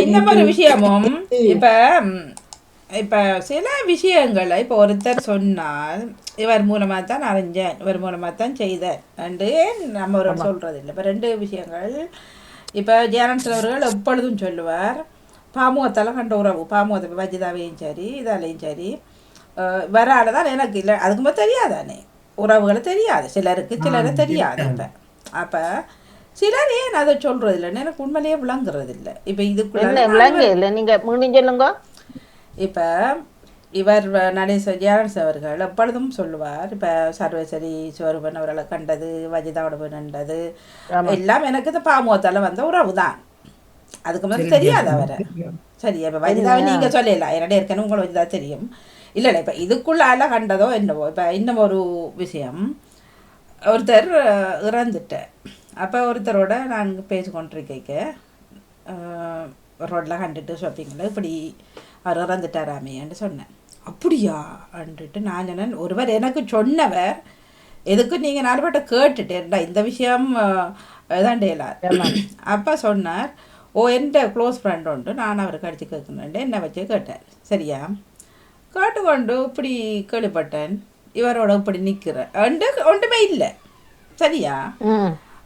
இன்னும் ஒரு விஷயமும் இப்ப இப்ப சில விஷயங்களை இப்ப ஒருத்தர் சொன்னால் இவர் மூலமா தான் அறிஞ்சேன் இவர் மூலமா தான் செய்தேன் ரெண்டு நம்ம ஒரு சொல்றது இல்லை இப்ப ரெண்டு விஷயங்கள். இப்ப ஜெயரன் அவர்கள் எப்பொழுதும் சொல்லுவார் பாமுகத்தால கண்ட உறவு பாமுகத்தை வஜிதாவையும் சரி இதாலையும் சரி வரால தான் எனக்கு இல்லை அதுக்கு முதல் தெரியாதானே? உறவுகளை தெரியாது சிலருக்கு சிலரை தெரியாது அப்ப அப்ப சிலர் ஏன் அதை சொல்றது இல்லைன்னு எனக்கு உண்மையிலேயே விளங்குறது இல்லை இப்ப இதுக்குள்ள விளங்க? இல்ல நீங்க மீண்டும் சொல்லுங்க. இப்ப இவர் நடேச ஜெயரன்ஸ் அவர்கள் எப்பொழுதும் சொல்லுவார் இப்ப சர்வேஸ்வரி சிவருபன் அவர்களை கண்டது வஜிதாவோட கண்டது. எல்லாம் எனக்கு இந்த பாமுகத்தால வந்த உறவு தான் அதுக்கு முதல்ல தெரியாது அவரை. சரி இப்ப வஜிதாவை நீங்க சொல்லலாம் என்னோட ஏற்கனவே உங்களுக்கு வஜிதா தெரியும். இல்ல இல்ல இப்ப இதுக்குள்ளால கண்டதோ என்னவோ இப்ப இன்னும் ஒரு விஷயம். ஒருத்தர் அஹ், இறந்துட்டார். அப்போ ஒருத்தரோட நான் பேசி கொண்டிருக்க ரோட்டில் கண்டுட்டு ஷாப்பிங்கில் இப்படி அவர் இறந்துட்டாராமேன்னு சொன்னேன். அப்படியா? அன்றுட்டு நான் சொன்னேன் ஒருவர் எனக்கு சொன்னவர் எதுக்கு நீங்கள் நாலு பேட்ட கேட்டுட்டேன்டா இந்த விஷயம் இதாண்டேலார். அப்போ சொன்னார் ஓ எந்த க்ளோஸ் ஃப்ரெண்ட் உண்டு நான் அவருக்கு அடித்து கேட்கணுன்ட்டு என்ன வச்சு கேட்டார். சரியா? கேட்டுக்கொண்டு இப்படி கேள்விப்பட்டேன் இவரோட இப்படி நிற்கிறேன் ஒன்று ஒன்றுமே இல்லை. சரியா?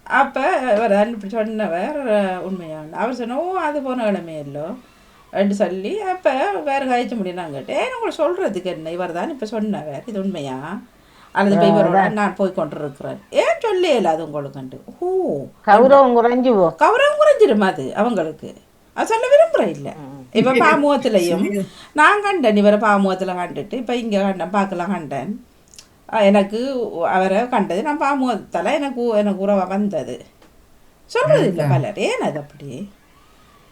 அப்போ இவர் தான் இப்படி சொன்னவர் உண்மையான அவர் சொன்ன ஓ அது போன இல்லோ அப்படின்னு சொல்லி அப்போ வேறு காய்ச்ச முடியும் கேட்டேன். ஏன் உங்களுக்கு சொல்கிறதுக்கு என்ன? இவர் தான் இப்போ சொன்னவர். இது உண்மையா? அல்லது இப்போ இவரோட நான் போய் கொண்டிருக்கிறேன் ஏன் சொல்லல அது உங்களுக்கு ஓ கௌரவம் குறைஞ்சு கௌரவம் குறைஞ்சிரும் அது அவங்களுக்கு. அது சொல்ல விரும்புகிறேன் இல்லை. இப்போ பாமுகத்துலையும் நான் கண்டேன் இவரை பாமுகத்தில் கண்டுட்டு இப்போ இங்கே கண்டேன் பார்க்கலாம் கண்டேன். எனக்கு அவரை கண்டது நான் பாமுகத்தில் எனக்கு எனக்கு உறவா வந்தது. சொல்றது இல்லை பலர். ஏன் அது அப்படி?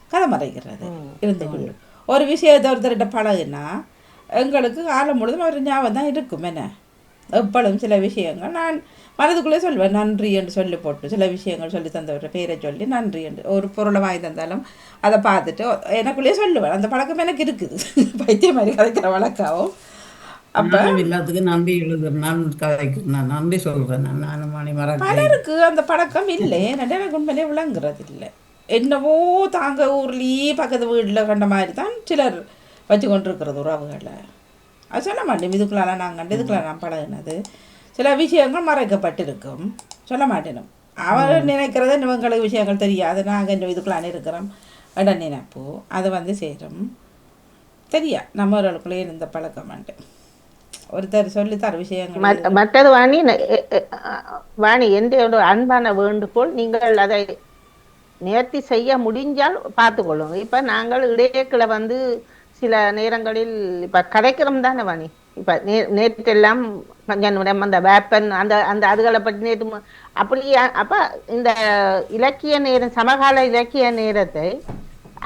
கதை மறைக்கிறது இருந்து கொண்டு. ஒரு விஷயத்தை ஒருத்தர்கிட்ட பழகுனா எங்களுக்கு காலம் முழுதும் ஒரு ஞாபகம் தான் இருக்கும். என்ன? எப்பொழுதும் சில விஷயங்கள் நான் மனதுக்குள்ளே சொல்வேன். நன்றி என்று சொல்லி போட்டு சில விஷயங்கள் சொல்லி தந்தவர பேரை சொல்லி நன்றி என்று ஒரு பொருளை வாங்கி தந்தாலும் அதை பார்த்துட்டு எனக்குள்ளேயே சொல்லுவேன். அந்த பழக்கம் எனக்கு இருக்குது. பைத்தியம் மாதிரி கதைக்கிற வழக்காவும். அப்போ? எல்லாத்துக்கும் நன்றி எழுதுறேன். நான் கதைக்கு நான் நன்றி சொல்றேன். நான் மணி மறக்கிறேன் பலருக்கு அந்த பழக்கம் இல்லை. எனக்கு உண்மையிலே விளங்குறது இல்லை என்னவோ தாங்க ஊர்லேயே பக்கத்து வீட்டில் கண்ட மாதிரி தான் சிலர் வச்சு கொண்டிருக்கிறது உறவுகளை. அது சொல்ல மாட்டேன். இதுக்குள்ளால நான் கண்டு இதுக்குள்ள நான் பழகினது. சில விஷயங்கள் மறைக்கப்பட்டிருக்கும். சொல்ல மாட்டேனும் அவர் நினைக்கிறது இவங்களுக்கு விஷயங்கள் தெரியாது. நாங்கள் இந்த இதுக்குள்ளான இருக்கிறோம். இட நினைப்பு அது வந்து சேரும். தெரியா நம்மளுக்குள்ளே இருந்த பழக்கம் மாட்டேன் ஒருத்தர் சொல்லித்தர விஷயங்கள் மற்ற- மற்றது வாணி வாணி ஒரு அன்பான வேண்டுகோள் நீங்கள் அதை நேர்த்தி செய்ய முடிஞ்சால் பார்த்துக்கொள்ளுங்க இப்ப நாங்கள் இடையேக்கில் வந்து சில நேரங்களில் இப்ப கதைக்கிறோம் தானே வாணி. இப்ப நே நேற்றெல்லாம் கொஞ்சம் நிமிடம் அந்த வேப்பன் அந்த அந்த அதுகளை பற்றி நேற்று அப்படி அப்ப இந்த இலக்கிய நேரம் சமகால இலக்கிய நேரத்தை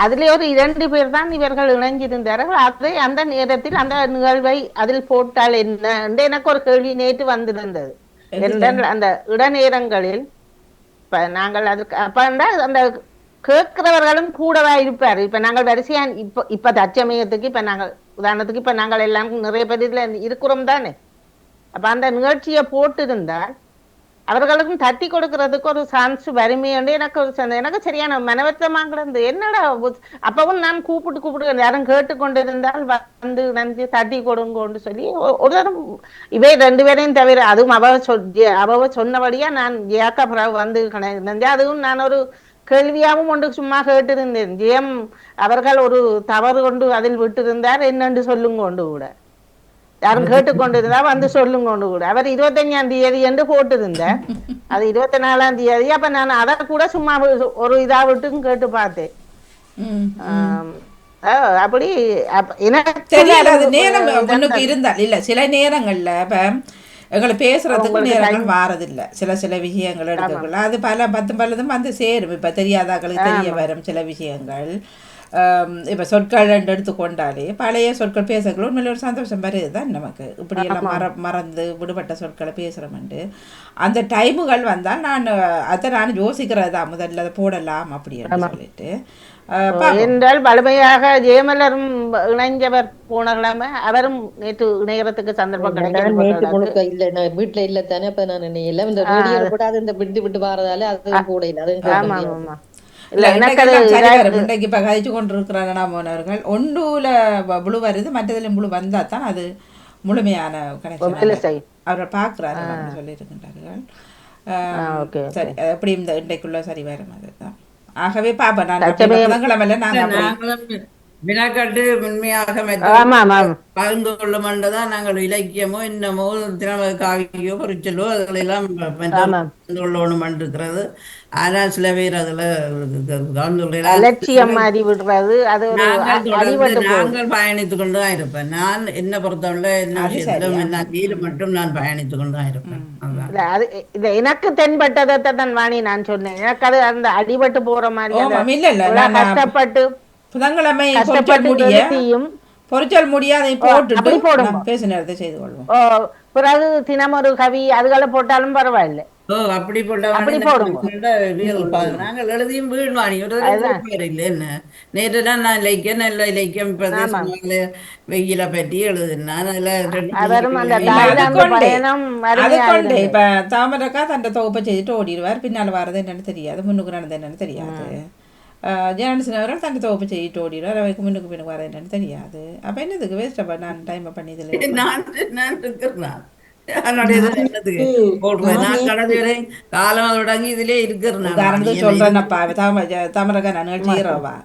அதிலே ஒரு இரண்டு பேர் தான் இவர்கள் இணைஞ்சிருந்தார்கள். அதை அந்த நேரத்தில் அந்த நிகழ்வை அதில் போட்டால் என்ன? என்று எனக்கு ஒரு கேள்வி நேற்று வந்திருந்தது. அந்த இடநேரங்களில் இப்ப நாங்கள் அதுக்கு அப்பண்டா அந்த கேட்கிறவர்களும் கூடவா இருப்பார் இப்ப நாங்கள் வரிசையா இப்ப இப்ப தற்சமயத்துக்கு இப்ப நாங்கள் உதாரணத்துக்கு இப்ப நாங்கள் எல்லாம் நிறைய பேர் இதுல இருக்கிறோம் தானே. அப்ப அந்த நிகழ்ச்சியை போட்டிருந்தால் அவர்களுக்கும் தட்டி கொடுக்கறதுக்கு ஒரு சான்ஸ் வறுமையுண்டு எனக்கு ஒரு சந்த- எனக்கு சரியான மனவர்த்தமாக கிடந்து என்னடா அப்பவும் நான் கூப்பிட்டு கூப்பிட்டு யாரும் கேட்டுக்கொண்டிருந்தால் வந்து நன்றி தட்டி கொடுங்கன்னு சொல்லி ஒரு தரம் இவை ரெண்டு பேரையும் தவிர அதுவும் அவ சொல் அவ சொன்னபடியா நான் ஏக்கா பிறகு வந்து கிடந்தேன் அதுவும் நான் ஒரு கேள்வியாகவும் ஒன்று சும்மா கேட்டிருந்தேன். ஜெயம் அவர்கள் ஒரு தவறு கொண்டு அதில் விட்டிருந்தார் என்னென்று சொல்லுங்க கொண்டு கூட. யாரும் கேட்டுக்கொண்டிருந்தா வந்து சொல்லுங்க கொண்டு கூட. அவர் இருபத்தஞ்சாம் தேதி என்று போட்டிருந்தார். அது இருபத்தி நாலாம் தேதி. அப்ப நான் அதை கூட சும்மா ஒரு- இதா விட்டும் கேட்டு பார்த்தேன். அப்படி எனக்கு நேரம் முன்னுக்கு இருந்தால். இல்ல சில நேரங்கள்ல இப்ப எங்களை பேசுறதுக்கு நேரங்கள் வாரதில்லை சில சில விஷயங்கள் எடுக்கக்குள்ள. அது பல பத்து பலதும் வந்து சேரும். இப்ப தெரியாதாக்களுக்கு தெரிய வரும் சில விஷயங்கள். இப்ப சொற்கள் ரெண்டு எடுத்துக்கொண்டாலே பழைய சொற்கள் பேசக்குள்ள உண்மையில ஒரு சந்தோஷம் வருது தான் நமக்கு இப்படி எல்லாம் மற மறந்து விடுபட்ட சொற்களை பேசுறோம்ண்டு அந்த டைமுகள் வந்தால் நான் அதை நான் யோசிக்கிறது தான் முதல்ல அதை போடலாம் அப்படின்னு சொல்லிட்டு. என்றால் வலிமையாக ஜெயமலரும் இணைஞ்சவர் போன கிழமை அவரும் நேற்று இணையறதுக்கு சந்தர்ப்பம் கிடைக்கிறது இல்ல வீட்டுல இல்ல தானே அப்ப நான் எல்லாம் இந்த கூட அது இந்த விட்டு விட்டு வாரதால அது கூட இல்ல அதுவும் இல்ல, எனக்கு இப்போ கழிச்சு கொண்டிருக்கிறாங்க அவர்கள்? ஒன்றுல புழு வருது மற்றதுல புழு வந்தா தான் அது முழுமையான வேலை கனெக்ஷன் செய்யும். அவரை பார்க்குறாரு சொல்லியிருக்கின்றார்கள். சரி எப்படி இந்த இன்றைக்குள்ள சரி வரும் அதுதான். ஆகவே பாப்பா நான் புதன்கிழமையில நாங்கள் வினாக்காட்டு உண்மையாக பகிர்ந்து கொள்ளும் தான் நாங்கள் இலக்கியமோ இன்னமோ தினம காவியோ பொறிச்சலோ ஆமாம். பகிர்ந்து கொள்ளணும் இருக்கிறது ஆனால் சில பேர் அதுல கவர்ந்து அலட்சியம் மாதிரி விடுறது அது ஒரு நாங்கள் பயணித்துக் கொண்டு தான் இருப்பேன். நான் என்ன பொறுத்தவரை என்ன விஷயத்திலும் நான் வீடு மட்டும் நான் பயணித்துக் கொண்டு தான் இருப்பேன். அது இல்ல எனக்கு தென்பட்டதை தான் வாணி நான் சொன்னேன். எனக்கு அது அந்த அடிபட்டு போற மாதிரி கஷ்டப்பட்டு புதன்கிழமை பொறிச்சல் கஷ்டப்பட்டு முடிய எழுதியும் பொறிச்சல் முடிய அதை அப்படி போட்டுட்டு போடுங்க. நாம் பேச நேரத்தை செய்து கொள்வோம். ஓ, பிறகு தினம் ஒரு கவி அதுகளை போட்டாலும் பரவாயில்ல. ஓ அப்படி அப்படி போடுங்க. நாங்கள் எழுதியும் இல்லை என்ன நேற்று தான் நான் இலக்கியம் நல்ல இலக்கியம் பிரதேசங்கள வெயில பற்றி எழுதினேன் அதுல. இப்ப தாமரக்கா தன் தொகுப்பை செய்துட்டு ஓடிடுவார். பின்னால் வர்றது என்னன்னு தெரியாது. முன்னுக்கு நடந்தது என்னன்னு தெரியாது. ஜெயநரசின் அவர்கள் தன் தொகுப்பை செய்துட்டு ஓடிடுவார். அவைக்கு முன்னுக்கு பின்னுக்கு வர என்னன்னு தெரியாது. அப்ப என்னதுக்கு வேஸ்ட் நான் டைம் பண்ணி இதில் நான் நான் இருக்கிறேன்.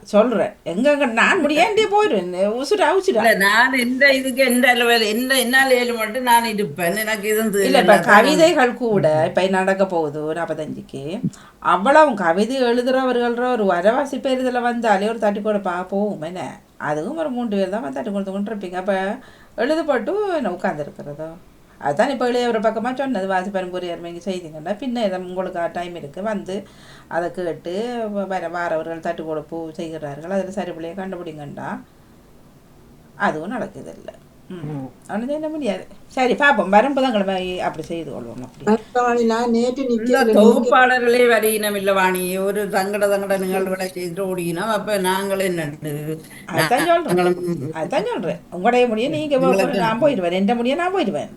சொல்றேன் எங்க நான் முடியாண்டே போயிடுவேன் உசுரா உசுரா நான் எந்த இதுக்கு எந்த எந்த என்னால் மட்டும் நான் இருப்பேன். எனக்கு இது இல்ல இப்ப கவிதைகள் கூட இப்ப நடக்க போகுது? நாற்பத்தஞ்சுக்கு அவ்வளவு கவிதை எழுதுறவர்கள ஒரு வரவாசி பேர் இதுல வந்தாலே ஒரு தட்டி கூட பா போகும் என்ன? அதுவும் ஒரு மூன்று பேர் தான் தட்டி கொடுத்து கொண்டு இருப்பீங்க அப்ப எழுதுபட்டு என்ன உட்கார்ந்துருக்கிறதோ அதுதான் இப்போ இளையவர் பக்கமாக சொன்னது வாசிப்பெரும் பொறியார் இங்கே செய்தீங்கன்னா பின்ன இதை உங்களுக்கு டைம் இருக்குது வந்து அதை கேட்டு வர வாரவர்கள் தட்டு கொடுப்பு செய்கிறார்கள். அதில் சரி பிள்ளைய கண்டுபிடிங்கண்டா. அதுவும் நடக்குது இல்லை. ஒன்றும் செய்ய முடியாது சரி பார்ப்போம் வரும் புதன்கிழமை அப்படி செய்து கொள்வோம் அப்படி. தொகுப்பாளர்களே வரையினம் இல்ல வாணி. ஒரு தங்கட தங்கட நிகழ்வுகளை செய்துட்டு ஓடினோம் அப்ப நாங்களே நட்டு அதுதான் சொல்கிறேன் அதுதான் சொல்கிறேன் உங்களுடைய முடிய நீங்கள் நான் போயிடுவேன். எந்த முடிய நான் போயிடுவேன்.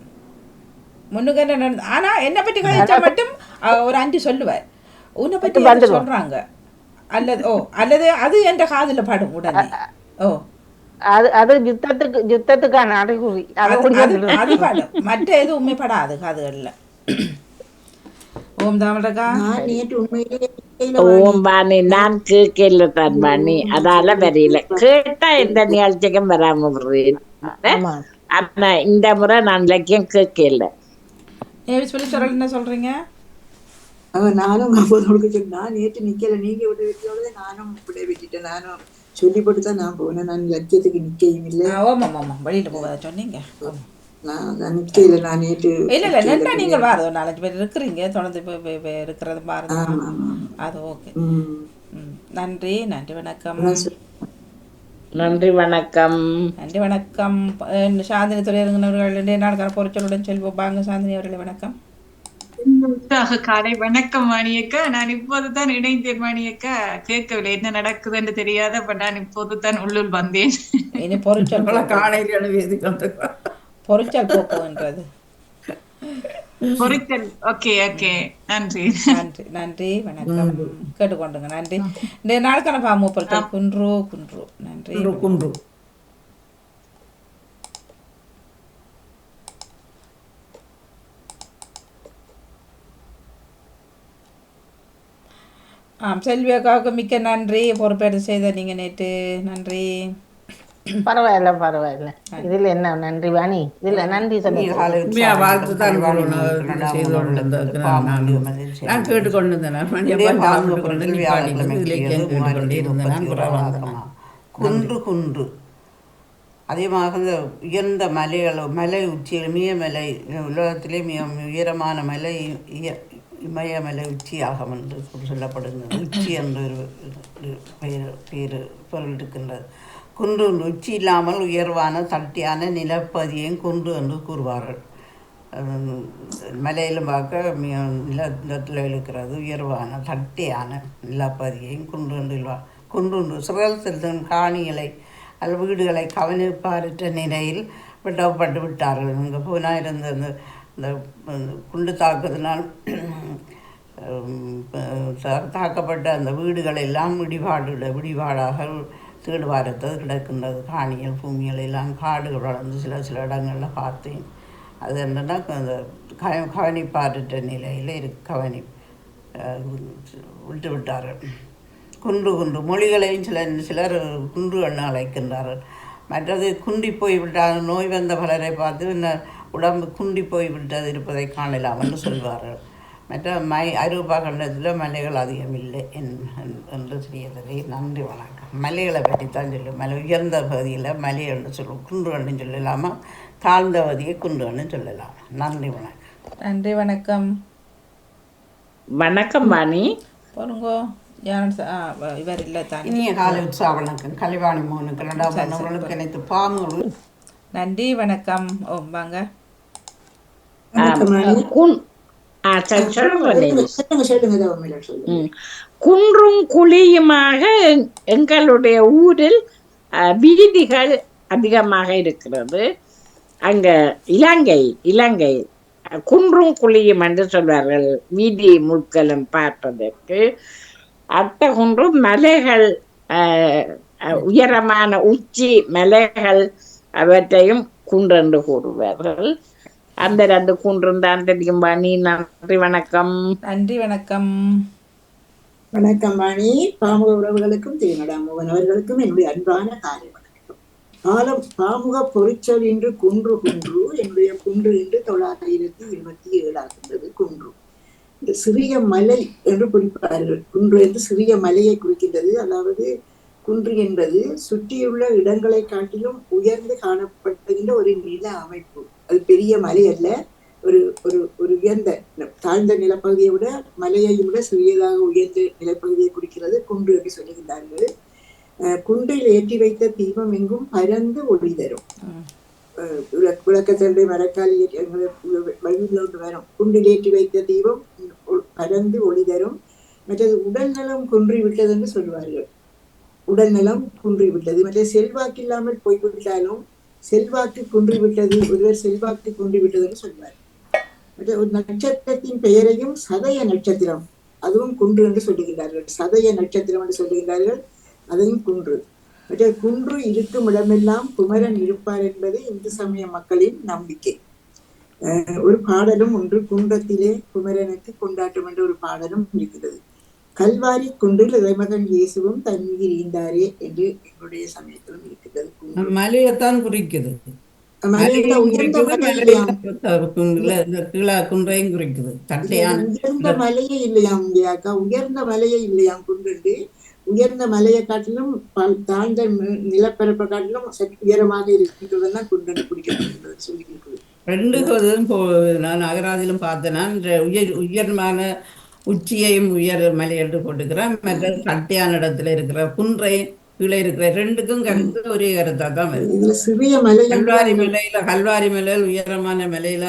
முன்னுக்கு என்ன நடந்து ஆனால் என்னை பற்றி கழிச்சா மட்டும் ஒரு அஞ்சு சொல்லுவேன் உன்னை பற்றி எது சொல்கிறாங்க அல்லது ஓ அல்லது அது என்ற காதில் படும் உடனே. ஓ. அது அது யுத்தத்துக்கு யுத்தத்துக்கான அறிகுறி அதை படும். மற்ற எதுவுமே படாது காதுகளில். ஓம் நிக்கையில ஓம் பாணி நான் கேட்கல தான் பாணி அதால வரையில. கேட்டா எந்த நிகழ்ச்சிக்கும் வராம ஆனா இந்த முறை நான் இலக்கியம் கேட்கல ஏவி சொல்லி சொல்ல என்ன சொல்கிறீங்க அவன் நானும் சொன்னேன் நான் நேற்று நிக்கல நீங்க விட வெட்டியோட நானும் விட வெட்டிட்டேன் நானும் சொல்லி போட்டு தான் நான் போனேன் நான் லட்சியத்துக்கு நிக்கையும் இல்லை. ஆமாம் ஆமாம் வெளியில் போகாத சொன்னீங்க. நான் நிக்கையில நான் நேற்று இல்ல இல்ல நின்னா நீங்க நாலஞ்சு பேர் இருக்கிறீங்க தொடர்ந்து இருக்கிறது பாருங்க. ஆமா, ஆமா. அது ஓகே. நன்றி நன்றி வணக்கம். நன்றி வணக்கம். நன்றி வணக்கம். சாந்தினி துறையரங்கனவர்கள் நாடுகார பொறிச்சலுடன் செல்வோம். பாங்க சாந்தினி அவர்களே வணக்கம். காலை வணக்கம் மணியக்கா. நான் இப்போதுதான் இணைந்தேன் மணியக்கா. கேட்கவில்லை என்ன நடக்குதுன்னு தெரியாத அப்ப நான் இப்போதுதான் உள்ளுள் வந்தேன். இனி பொறிச்சல் காலையில் எழுதி கொண்டு பொறிச்சல் ஓகே நன்றி. நன்றி நன்றி வணக்கம். கேட்டுக்கொண்டுங்க நன்றி. இந்த நாளுக்கான பாமு பொருட்கள் குன்று குன்று. நன்றி. குன்று ஆம் செல்வி அக்காவுக்கு மிக்க நன்றி. பொறுப்பேற்று செய்த நீங்க நேற்று. நன்றி. பரவாயில்ல பரவாயில்ல. இதுல என்ன நன்றி வாணி? இதுல நன்றி உண்மையா வாழ்த்து தான் நான் கேட்டுக்கொண்டிருந்தேன் குன்று குன்று. அதிகமாக இந்த உயர்ந்த மலைகள் மலை உச்சியில் மியமலை உலகத்திலே மிக உயரமான மலை இமயமலை உச்சியாகும் என்று சொல்லப்படுகிறது. உச்சி என்று ஒரு பெயர் பேர் பொருள் இருக்கின்றது. குன்று என்று உச்சி இல்லாமல் உயர்வான தட்டியான நிலப்பதியையும் குன்று என்று கூறுவார்கள். மலையிலும் பார்க்க மிக நில நிலத்தில் இருக்கிறது உயர்வான தட்டியான நிலப்பதியையும் குன்று என்றுவார் சொல்வார் குன்று சிறல் காணிகளை அல்லது வீடுகளை கவனிப்பாரற்ற நிலையில் விடப்பட்டு விட்டார்கள். இங்கே பூனா இருந்த இந்த இந்த குண்டு தாக்குதனால் தாக்கப்பட்ட அந்த வீடுகள் எல்லாம் இடிபாடு இடிபாடாக தீடுவாரத்தது கிடக்கின்றது. காணிகள் பூமிகள் எல்லாம் காடுகள் வளர்ந்து சில சில இடங்களில் பார்த்தேன். அது என்னென்னா அந்த க கவனிப்பார்ட்ட நிலையில் இரு கவனி விட்டு விட்டார்கள். குன்று குன்று மொழிகளையும் சில சிலர் குன்று என்று அழைக்கின்றார்கள். மற்றது குண்டி போய் விட்டால் நோய் வந்த பலரை பார்த்து என்ன உடம்பு குண்டி போய்விட்டது இருப்பதை காணலாம் என்று சொல்வார்கள். மற்ற மை ஐரோப்பா கண்டத்தில் மலைகள் அதிகம் இல்லை என்- என்- என்று தெரியவில்லை நன்றி வணக்கம். மலைகளை பற்றித்தான் சொல்லும் மலை உயர்ந்த பகுதியில் மலை என்று சொல்லுவோம் குன்று என்று சொல்லலாமா. தாழ்ந்த பகுதியை குன்று என்று சொல்லலாம். நன்றி வணக்கம். நன்றி வணக்கம். வணக்கம் வாணி. போருங்கோ இவர் இல்லை தான். இனிய காலை உற்சாக வணக்கம். கலைவாணி ரெண்டாம் பண்ணவர்களுக்கு அனைத்து பாம்புகளும் நன்றி வணக்கம். ஓ வாங்க. குன்றும் குழியுமாக எங்- எங்களுடைய ஊரில் அஹ், வீதிகள் அதிகமாக இருக்கிறது. அங்க இலங்கை இலங்கை குன்றும் குழியும் என்று சொல்வார்கள். வீதி முட்களும் பார்ப்பதற்கு. அட்ட குன்றும் மலைகள் உயரமான உச்சி மலைகள் அவற்றையும் குன்றென்று கூறுவார்கள். அந்த ரெண்டு குன்றும் தான் தெரியும் வாணி நன்றி வணக்கம். நன்றி வணக்கம். வணக்கம் வாணி. பாமுக உறவுகளுக்கும் திருநடா மோகன் அவர்களுக்கும் என்னுடைய அன்பான காலை வணக்கம். காலம் பாமுக பொறிச்சல் என்று குன்று குன்று. என்னுடைய குன்று என்று தொள்ளாயிரத்தி இருபத்தி ஏழாகின்றது குன்று. இந்த சிறிய மலை என்று குறிப்பார்கள். குன்று என்று சிறிய மலையை குறிக்கின்றது. அதாவது குன்று என்பது சுற்றியுள்ள இடங்களை காட்டிலும் உயர்ந்து காணப்படுகின்ற ஒரு நில அமைப்பு. அது பெரிய மலை அல்ல. ஒரு ஒரு ஒரு உயர்ந்த தாழ்ந்த நிலப்பகுதியை விட மலையை விட சிறியதாக உயர்ந்த நிலப்பகுதியை குறிக்கிறது குன்று என்று சொல்லுகின்றார்கள். குன்றில் ஏற்றி வைத்த தீபம் எங்கும் பரந்து ஒளி தரும். விளக்கத்தண்டை மரக்கால் வழியில் ஒன்று வரும். குன்றில் ஏற்றி வைத்த தீபம் பரந்து ஒளி தரும். மற்றது உடல் நலம் குன்றி விட்டது என்று சொல்வார்கள் உடல் நலம் குன்றி விட்டது. மற்ற செல்வாக்கு இல்லாமல் போய்விட்டாலும் செல்வாக்கு குன்றிவிட்டது ஒருவர் செல்வாக்கு குன்றிவிட்டதுன்னு விட்டது என்று சொல்வார். மற்ற ஒரு நட்சத்திரத்தின் பெயரையும் சதய நட்சத்திரம் அதுவும் குன்று என்று சொல்லுகிறார்கள் சதய நட்சத்திரம் என்று சொல்லுகிறார்கள் அதையும் குன்று. மற்ற குன்று இருக்கும் இடமெல்லாம் குமரன் இருப்பார் என்பது இந்து சமய மக்களின் நம்பிக்கை. ஒரு பாடலும் ஒன்று குன்றத்திலே குமரனுக்கு கொண்டாட்டம் என்ற ஒரு பாடலும் இருக்கிறது. கல்வாரி குன்றில் இறைமகன் இயேசுவும் தண்ணீர் ஈந்தாரே என்று எங்களுடைய சமயத்திலும் இருக்கிறது. மலையைத்தான் மலையில உயர்ந்த குன்றையும் குறிக்குது மலையே இல்லையாம் இங்கேயாக்கா உயர்ந்த மலையே இல்லையாம் குன்று உயர்ந்த மலையை காட்டிலும் தாழ்ந்த நிலப்பரப்பை காட்டிலும் உயரமாக இருக்கின்றதுன்னா குன்று குறிக்கப்படுகிறது சொல்லி இருக்குது ரெண்டு நான் அகராதிலும் பார்த்தேன். உயர் உயர்மான உச்சியையும் உயர் மலையிட்டு என்று மற்ற தட்டையான இடத்துல இருக்கிற குன்றை கீழே இருக்கிற ரெண்டுக்கும் கருத்து ஒரே கருத்தா தான் வருது. சிறிய மலை கல்வாரி மலையில கல்வாரி மலையில் உயரமான மலையில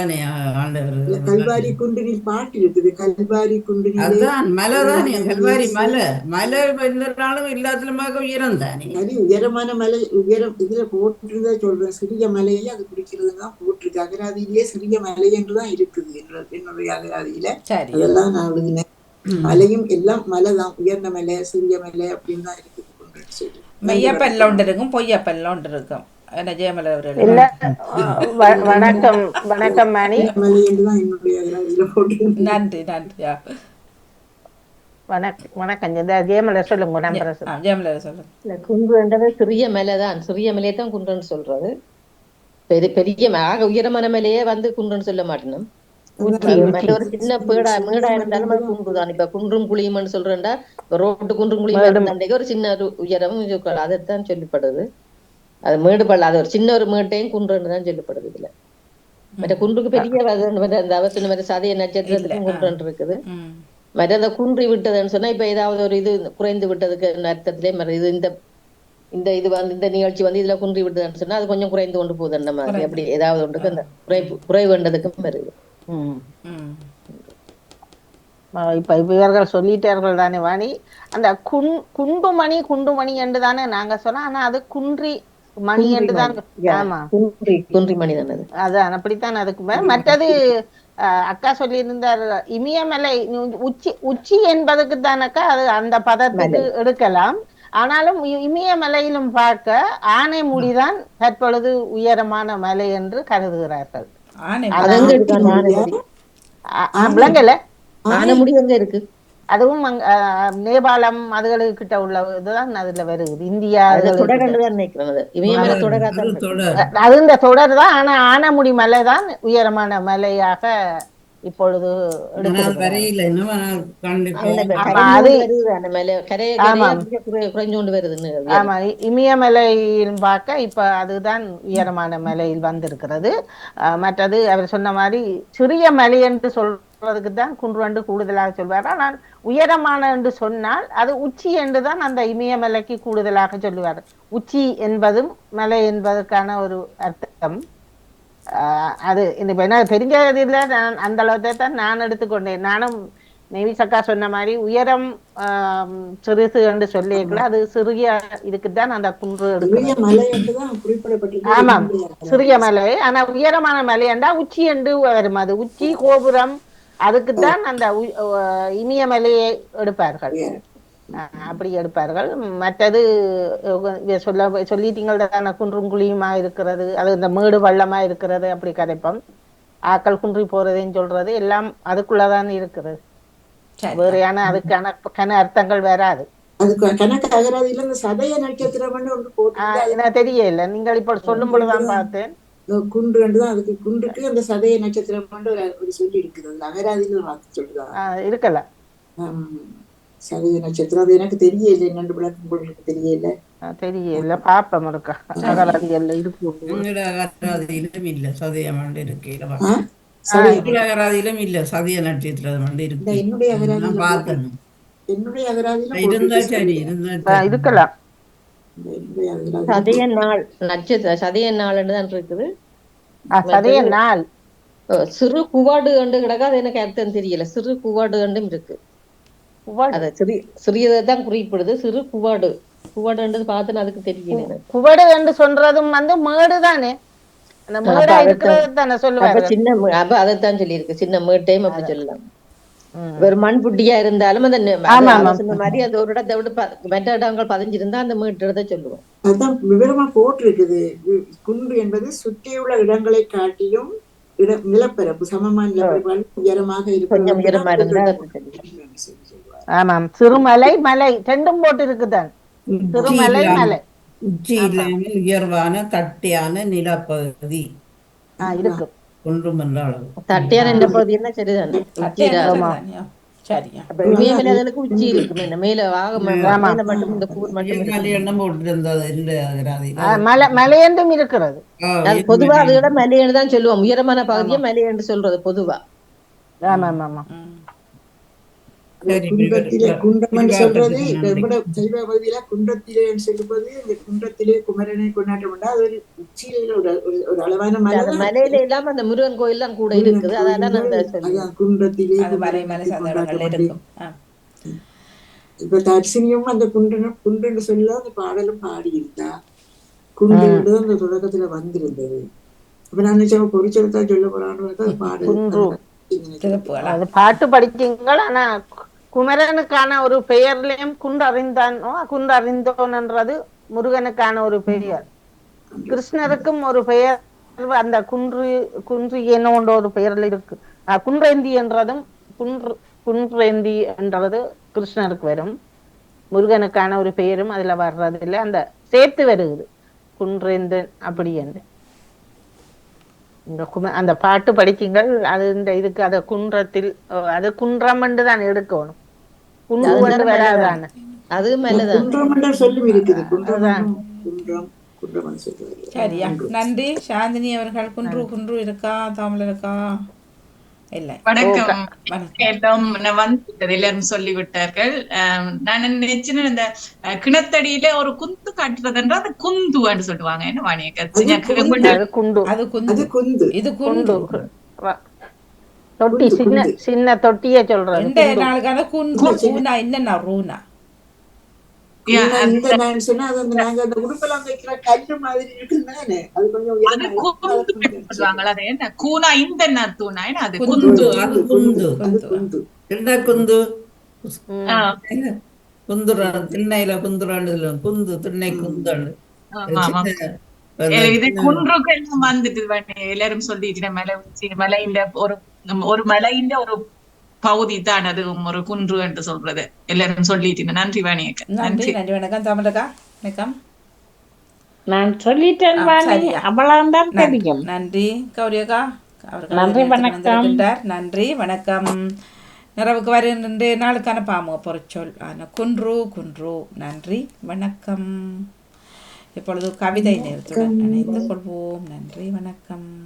ஆண்டவர் கல்வாரி குன்றினில் பாட்டு இருக்குது. கல்வாரி குன்றினிலே அதான் மலை தானே கல்வாரி மலை. மலை. இருந்தாலும் எல்லாத்துலமாக உயரம் தானே சரி உயரமான மலை உயரம் இதுல போட்டிருந்தா சொல்றேன். சிறிய மலையை அது குறிக்கிறது தான் போட்டிருக்கு. அகராதியிலே சிறிய மலை என்றுதான் இருக்குது என்னோட- என்னுடைய அகராதியில. அதெல்லாம் நான் எழுதினேன். மலையும் எல்லாம் மலை தான். உயர்ந்த மலை சிறிய மலை அப்படின்னு தான் இருக்குது. மெய்யப்பல்ல ஒன்று இருக்கும் பொய்யப்பல்ல ஒன்று இருக்கும் என்ன ஜெயமலா அவர்கள் வணக்கம் வணக்கம் மணி. நன்றி நன்றியா வணக்கம் வணக்கம் ஜெயமலர் சொல்லுங்க நம்பரை ஆ ஜெயமலா சொல்லுங்க. இல்ல குன்றுன்றது சிறிய மலை தான் சிறிய மலையை தான் குன்றுன்னு சொல்றது. பெரிய பெரிய ம- ஆக உயரமான மலையே வந்து குன்றுன்னு சொல்ல மாட்டேனும். மற்ற ஒரு சின்ன பேடா மேடா இருந்தாலும் அது இப்ப குன்றும் குழியும்னு சொல்றேன்டா ரோட்டு குன்றும் குழியும் ஒரு சின்ன உயரம் அதைத்தான் சொல்லப்படுது. அது மேடு பள்ள அது ஒரு சின்ன ஒரு மேட்டையும் குன்றுன்னு தான் சொல்லப்படுது இதுல. மற்ற குன்றுக்கு பெரிய அந்த அவசர மாதிரி சதய நட்சத்திரத்துக்கும் குன்றுன்னு இருக்குது. மற்ற அந்த குன்றி விட்டதுன்னு சொன்னா இப்ப ஏதாவது ஒரு இது குறைந்து விட்டதுக்கு அர்த்தத்திலே இது இந்த இந்த இது வந்து இந்த நிகழ்ச்சி வந்து இதுல குன்றி விட்டதுன்னு சொன்னா அது கொஞ்சம் குறைந்து கொண்டு போகுது அந்த மாதிரி. அப்படி ஏதாவது ஒன்றுக்கு அந்த குறைவு குறைவுன்றதுக்கும் வருது. ம். ம் அஹ் இப்ப இப்ப இவர்கள் சொல்லிட்டார்கள் தானே வாணி. அந்த குன் குண்டுமணி குண்டுமணி என்று தானே நாங்க சொன்னோம். ஆனா அது குன்றி மணி என்று தான். ஆமா. குன்றி குன்றி மணி தானே அது. அதான் அப்படித்தான் அதுக்கு மற்றது அஹ், அக்கா சொல்லியிருந்தார் இமயமலை உச்சி உச்சி என்பதுக்கு தானக்கா அது அந்த பதத்துக்கு எடுக்கலாம். ஆனாலும் இ- இமயமலையிலும் பார்க்க ஆனைமுடிதான் தற்பொழுது உயரமான மலை என்று கருதுகிறார்கள். ஆனை அது எங்க இருக்கு ஆனைமுடி எங்க அதுவும் நேபாளம் அதுகளுக்கு கிட்ட உள்ள இதுதான் அதுல வருது. இந்தியா. தொடர் அது. இந்த தொடர் தான். ஆனா ஆனமுடி மலை தான் உயரமான மலையாக இப்பொழுது இமயமலையில் பார்க்க இப்ப அதுதான் உயரமான மலையில் வந்திருக்கிறது. மற்றது அவர் சொன்ன மாதிரி சிறிய மலை என்று சொல்றதுக்கு தான் குன்றுவண்டு கூடுதலாக சொல்வார். ஆனால் உயரமான என்று சொன்னால் அது உச்சி என்று தான் அந்த இமயமலைக்கு கூடுதலாக சொல்லுவார். உச்சி என்பதும் மலை என்பதற்கான ஒரு அர்த்தம். அது இந்த என்ன தெரிஞ்சதில்ல நான் அந்த அளவுக்கு தான் நான் எடுத்துக்கொண்டேன். நானும் நெவி சக்கா சொன்ன மாதிரி உயரம் சிறுசு என்று சொல்லியிருக்கல அது சிறிய இதுக்குத்தான் அந்த குன்று ஆமாம் சிறிய மலை ஆனா உயரமான மலை என்றா உச்சி என்று வரும். அது உச்சி கோபுரம் அதுக்குத்தான் அந்த உ- அஹ் இமயமலையை எடுப்பார்கள். அப்படி எடுப்பார்கள். மற்றது சொல்ல சொல்லிட்டீங்கள் தானே குன்றும் குழியுமா இருக்கிறது அது இந்த மேடு பள்ளமா இருக்கிறது அப்படி கதைப்போம். ஆக்கள் குன்றி போறதுன்னு சொல்றது எல்லாம் அதுக்குள்ளதான் இருக்கிறது சரி. வேறையான அதுக்கான கன அர்த்தங்கள் வராது. தெரியல. நீங்கள் இப்ப சொல்லும் பொழுதுதான் பார்த்தேன். குன்று தான் அதுக்கு குன்றுக்கு அந்த சதய நட்சத்திரம் ஒரு சொல்லி இருக்குது அகராதியில சொல்லுதான் ஆஹ் சதய நட்சத்திரம் அது எனக்கு தெரியல என்னென்று விளக்கம் உங்களுக்கு தெரியல. தெரியல. பாப்பம் இருக்கா அகராதிகள்ல இருக்கு. எங்கட அகராதியிலும் இல்ல? சதய எங்கட அகராதியிலும் இல்ல சதய நட்சத்திரம் இந்த இருக்கு. என்னுடைய பார்த்தேன் என்னுடைய அகராதியில இருந்தா சரி. இருந்தா சரி. இருக்கலாம். சதய நாள் நட்சத்திர சதய நாள்னு தான் இருக்குது. சதய நாள். சிறு குவாடு கண்டு கிடக்கு அது எனக்கு அர்த்தம் தெரியல. சிறு குவாடு கண்டும் இருக்கு. அது சிறிய சிறியதை தான் குறிப்பிடுது. சிறு குவாடு குவாடுன்றது பார்த்தேன்னு அதுக்கு தெரியல எனக்கு. குவடு என்று சொல்றதும் வந்து மேடு தானே அந்த மேடா இருக்கிறது தானே சொல்லுவாங்க. சின்ன அப்ப அதைத்தான் சொல்லியிருக்கு. சின்ன மேட்டையும் அப்படி சொல்லலாம். ஒரு மண் புட்டியா இருந்தாலும் அந்த. சொன்ன மாதிரி அது ஒரு இடத்தை விட மற்ற இடங்கள் பதிஞ்சிருந்தா அந்த மீட்டர் சொல்லுவோம். அதுதான் விவரமா போட்டிருக்குது. குன்று என்பது சுற்றியுள்ள இடங்களை காட்டிலும் இட நிலப்பரப்பு சமமான நிலப்பரப்பு உயரமாக கொஞ்சம் ஆமாம். சிறுமலை மலை ரெண்டும் போட்டு இருக்குதான் சிறுமலை மலை. உச்சி இல்லாமல் உயர்வான தட்டையான நிலப்பகுதி. இருக்கு. ஒன்றும் என்ற அளவு. தட்டையான இந்த பகுதி என்ன சரிதானே மலையென்றும் இருக்கிறது. அது பொதுவா உயர்மலை. அதுகளை மலையன்னு தான் சொல்லுவோம். உயரமான பகுதியை மலையன்னு சொல்றது பொதுவா. ஆமா ஆமா குன்றத்திலே விரிவா- குன்றம் விரிவா சொல்றது சைவ பகுதியில குன்றத்திலே சொல்லும்போது இந்த குன்றத்திலே குமரனை கொண்டாட்டம் அது ஒரு உச்சியில ஒரு ஒரு- அளவான மலை. மலையில இல்லாம அந்த முருகன் கோயில் தான் கூட இருக்குது. அதான் குன்றத்திலே. இப்ப தர்சினியும் அந்த குன்றனும் குன்றன்னு சொல்ல அந்த பாடலும் பாடியிருந்தா குன்று அந்த தொடக்கத்துல வந்திருந்தது. அப்ப நான் நினைச்சேன் பொறிச்செடுத்தா சொல்ல போறான்னு பார்த்தா பாடல் பாட்டு படிச்சீங்கள் ஆனா குமரனுக்கான ஒரு பெயர்லயும் குன்றறிந்தானோ என்றது முருகனுக்கான ஒரு பெயர். கிருஷ்ணருக்கும் ஒரு பெயர் அந்த குன்று குன்று என்னோன்ற ஒரு பெயர்ல இருக்கு. குன்றேந்தி என்றதும் குன்று குன்றேந்தி என்றது கிருஷ்ணருக்கு வரும். முருகனுக்கான ஒரு பெயரும் அதுல வர்றது இல்லை அந்த சேர்த்து வருகுது குன்றேந்தன் அப்படி என்று. இந்த கும அந்த பாட்டு படிக்குங்கள். அது இந்த இதுக்கு அதை குன்றத்தில் அது குன்றம் என்று தான் எடுக்கணும். குன்று என்று வராதான அது மேலதான் குன்றம் என்ற சொல்லும் இருக்குது. குன்றம். குன்றம் குன்றம் சொல்றது. சரியா. நன்றி. சாந்தினி அவர்கள் குன்று குன்று இருக்கா? தாமல் இருக்கா? இல்லை. வணக்கம். நான் வந்துவிட்டது எல்லாரும் சொல்லி விட்டார்கள் ஆம், நான் நினைச்சேன் இந்த கிணத்தடியில ஒரு குந்து காட்டுறதுன்ற அது குந்துன்னு சொல்லுவாங்க. என்ன வாணியக்க அது குண்டு. அது குந்து. குந்து. இது குண்டு. தொட்டி சின்ன சின்ன தொட்டிய சொல்றது. இந்த நாளுக்கான குண்டு கூனா என்னன்னா ரூனா? உயரமா குந்து திண்ணை குந்தாண்டு இது குன்றுக்கு எல்லாம் வந்துட்டு. எல்லாரும் சொல்லிட்டு மலை உச்சி மலையில ஒரு ஒரு மலையில ஒரு பகுதி தான் அது ஒரு குன்று என்று சொல்றது. எல்லாரும் சொல்லிட்டு நன்றி வாணியக்க நன்றி நன்றி. நன்றி வணக்கம் தமிழக்கா வணக்கம். நான் சொல்லிட்டேன். அவ்வளவுதான் நன்றி. தெரியும். நன்றி. கௌரியக்கா அவர்கள் நன்றி, வணக்கம். நன்றி வணக்கம். நிறைவுக்கு வருகின்ற நாளுக்கான பாமு பொறிச்சொல் ஆன குன்று குன்று. நன்றி வணக்கம். இப்பொழுது கவிதை நேரத்துடன் இணைந்து கொள்வோம். நன்றி வணக்கம்.